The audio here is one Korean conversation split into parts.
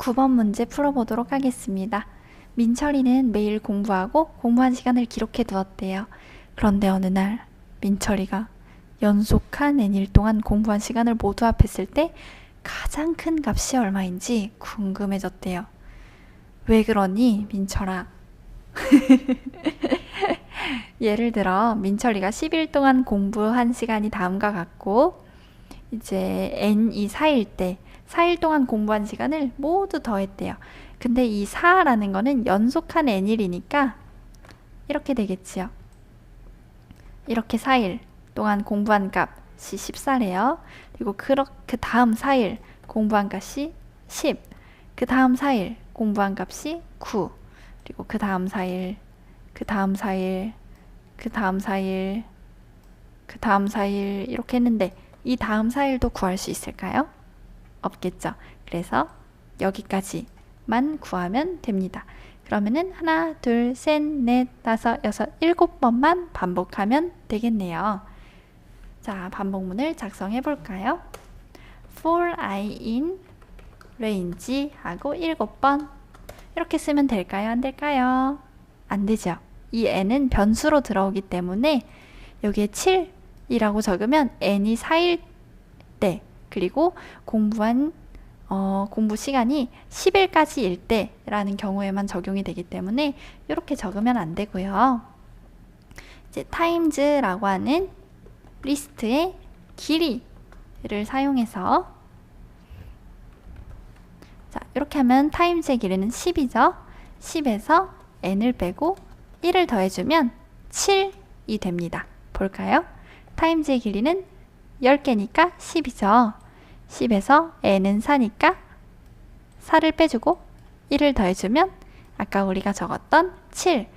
9번 문제 풀어보도록 하겠습니다. 민철이는 매일 공부하고 공부한 시간을 기록해 두었대요. 그런데 어느 날 민철이가 연속한 n일 동안 공부한 시간을 모두 합했을 때 가장 큰 값이 얼마인지 궁금해졌대요. 왜 그러니, 민철아? 예를 들어, 민철이가 10일 동안 공부한 시간이 다음과 같고, 이제 n이 4일 때, 4일 동안 공부한 시간을 모두 더했대요. 근데 이 4라는 거는 연속한 n일이니까 이렇게 되겠지요. 이렇게 4일 동안 공부한 값이 14래요. 그리고 그, 그 다음 4일 공부한 값이 10. 그 다음 4일 공부한 값이 9. 그리고 그 다음 4일, 그 다음 4일, 그 다음 4일, 그 다음 4일 이렇게 했는데 이 다음 4일도 구할 수 있을까요? 없겠죠. 그래서 여기까지만 구하면 됩니다. 그러면은 하나, 둘, 셋, 넷, 다섯, 여섯, 일곱 번만 반복하면 되겠네요. 자, 반복문을 작성해 볼까요? for i in range 하고 일곱 번 이렇게 쓰면 될까요? 안 될까요? 안 되죠. 이 n은 변수로 들어오기 때문에 여기에 7이라고 적으면 n이 4일 때 그리고 공부한 어, 공부 시간이 10일까지일 때라는 경우에만 적용이 되기 때문에 이렇게 적으면 안 되고요. 이제 times라고 하는 리스트의 길이를 사용해서 자, 이렇게 하면 times의 길이는 10이죠. 10에서 n을 빼고 1을 더해주면 7이 됩니다. 볼까요? times의 길이는 10개니까 10이죠. 10에서 n은 4니까 4를 빼주고 1을 더해주면 아까 우리가 적었던 7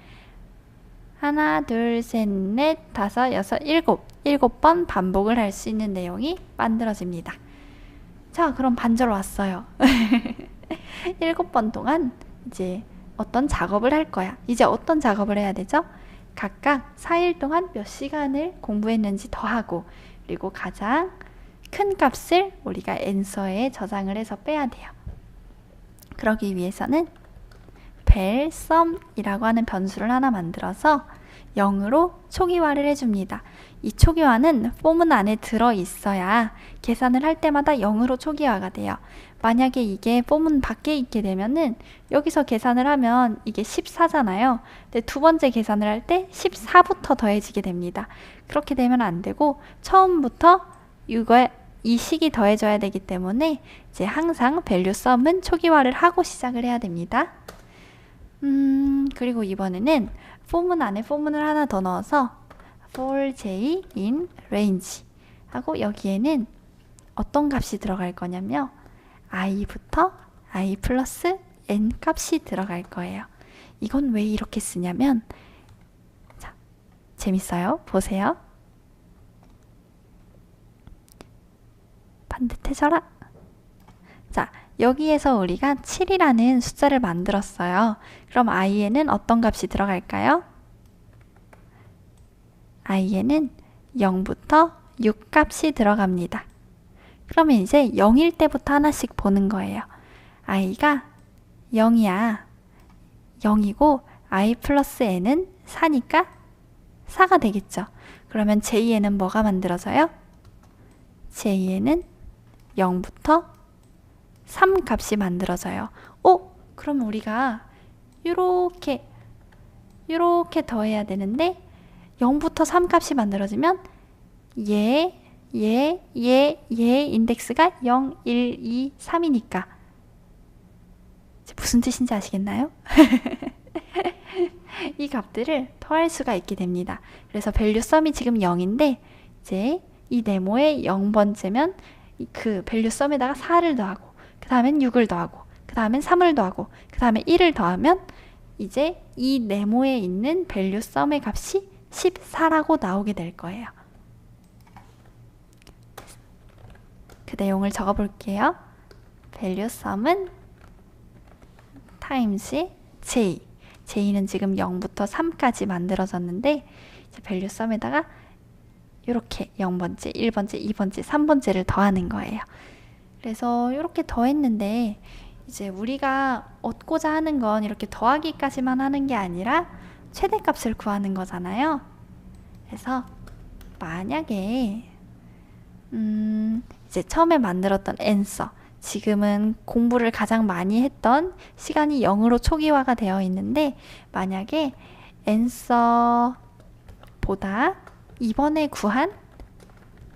하나, 둘, 셋, 넷, 다섯, 여섯, 일곱 일곱 번 반복을 할 수 있는 내용이 만들어집니다. 자, 그럼 반절 왔어요. 일곱 번 동안 이제 어떤 작업을 할 거야. 이제 어떤 작업을 해야 되죠? 각각 4일 동안 몇 시간을 공부했는지 더하고 그리고 가장 큰 값을 우리가 앤서에 저장을 해서 빼야 돼요. 그러기 위해서는 벨, 썸이라고 하는 변수를 하나 만들어서 0으로 초기화를 해줍니다. 이 초기화는 폼은 안에 들어 있어야 계산을 할 때마다 0으로 초기화가 돼요. 만약에 이게 폼은 밖에 있게 되면은 여기서 계산을 하면 이게 14잖아요. 근데 두 번째 계산을 할 때 14부터 더해지게 됩니다. 그렇게 되면 안 되고 처음부터 이거에 이 식이 더해져야 되기 때문에 이제 항상 밸류 썸은 초기화를 하고 시작을 해야 됩니다. 음, 그리고 이번에는 포문 안에 포문을 하나 더 넣어서 for j in range 하고 여기에는 어떤 값이 들어갈 거냐면 i부터 i 플러스 n 값이 들어갈 거예요. 이건 왜 이렇게 쓰냐면 자, 재밌어요. 보세요. 반듯해져라. 자, 여기에서 우리가 7이라는 숫자를 만들었어요. 그럼 i에는 어떤 값이 들어갈까요? i에는 0부터 6 값이 들어갑니다. 그러면 이제 0일 때부터 하나씩 보는 거예요. i가 0이야. 0이고 i 플러스 n은 4니까 4가 되겠죠. 그러면 j에는 뭐가 만들어져요? j에는 0부터 3 값이 만들어져요. 오, 그럼 우리가 이렇게 이렇게 더해야 되는데 0부터 3 값이 만들어지면 얘, 얘, 얘, 얘 인덱스가 0, 1, 2, 3이니까 무슨 뜻인지 아시겠나요? 이 값들을 더할 수가 있게 됩니다. 그래서 밸류 썸이 지금 0인데 이제 이 네모의 0번째면 그 밸류 썸에다가 4를 더하고 그 다음엔 6을 더하고 그 다음엔 3을 더하고 그 다음에 1을 더하면 이제 이 네모에 있는 밸류 썸의 값이 14라고 나오게 될 거예요. 그 내용을 적어 볼게요. 밸류 썸은 타임스 j j는 지금 0부터 3까지 만들어졌는데 이제 밸류 썸에다가 이렇게 0번째, 1번째, 2번째, 3번째를 더하는 거예요. 그래서 이렇게 더했는데 이제 우리가 얻고자 하는 건 이렇게 더하기까지만 하는 게 아니라 최대값을 구하는 거잖아요. 그래서 만약에 음, 이제 처음에 만들었던 앤서 지금은 공부를 가장 많이 했던 시간이 0으로 초기화가 되어 있는데 만약에 앤서보다 이번에 구한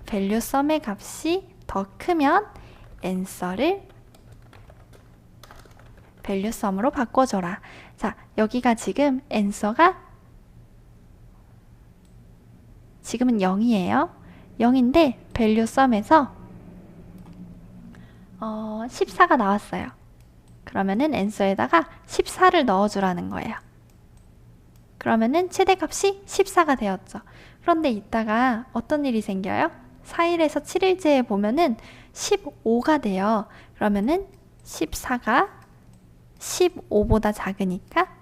밸류 썸의 값이 더 크면 앤서를 밸류 썸으로 바꿔줘라. 자, 여기가 지금 앤서가 지금은 0이에요. 0인데 밸류 썸에서 어, 14가 나왔어요. 그러면은 앤서에다가 14를 넣어주라는 거예요. 그러면은 최대값이 14가 되었죠. 그런데 이따가 어떤 일이 생겨요? 4일에서 7일째에 보면은 15가 돼요. 그러면은 14가 15보다 작으니까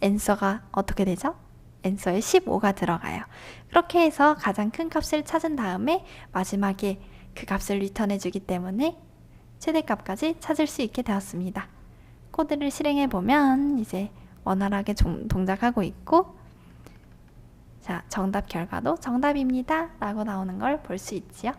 앤서가 어떻게 되죠? 앤서에 15가 들어가요. 그렇게 해서 가장 큰 값을 찾은 다음에 마지막에 그 값을 리턴해 주기 때문에 최대값까지 찾을 수 있게 되었습니다. 코드를 실행해 보면 이제 원활하게 종- 동작하고 있고 자, 정답 결과도 정답입니다. 라고 나오는 걸 볼 수 있지요.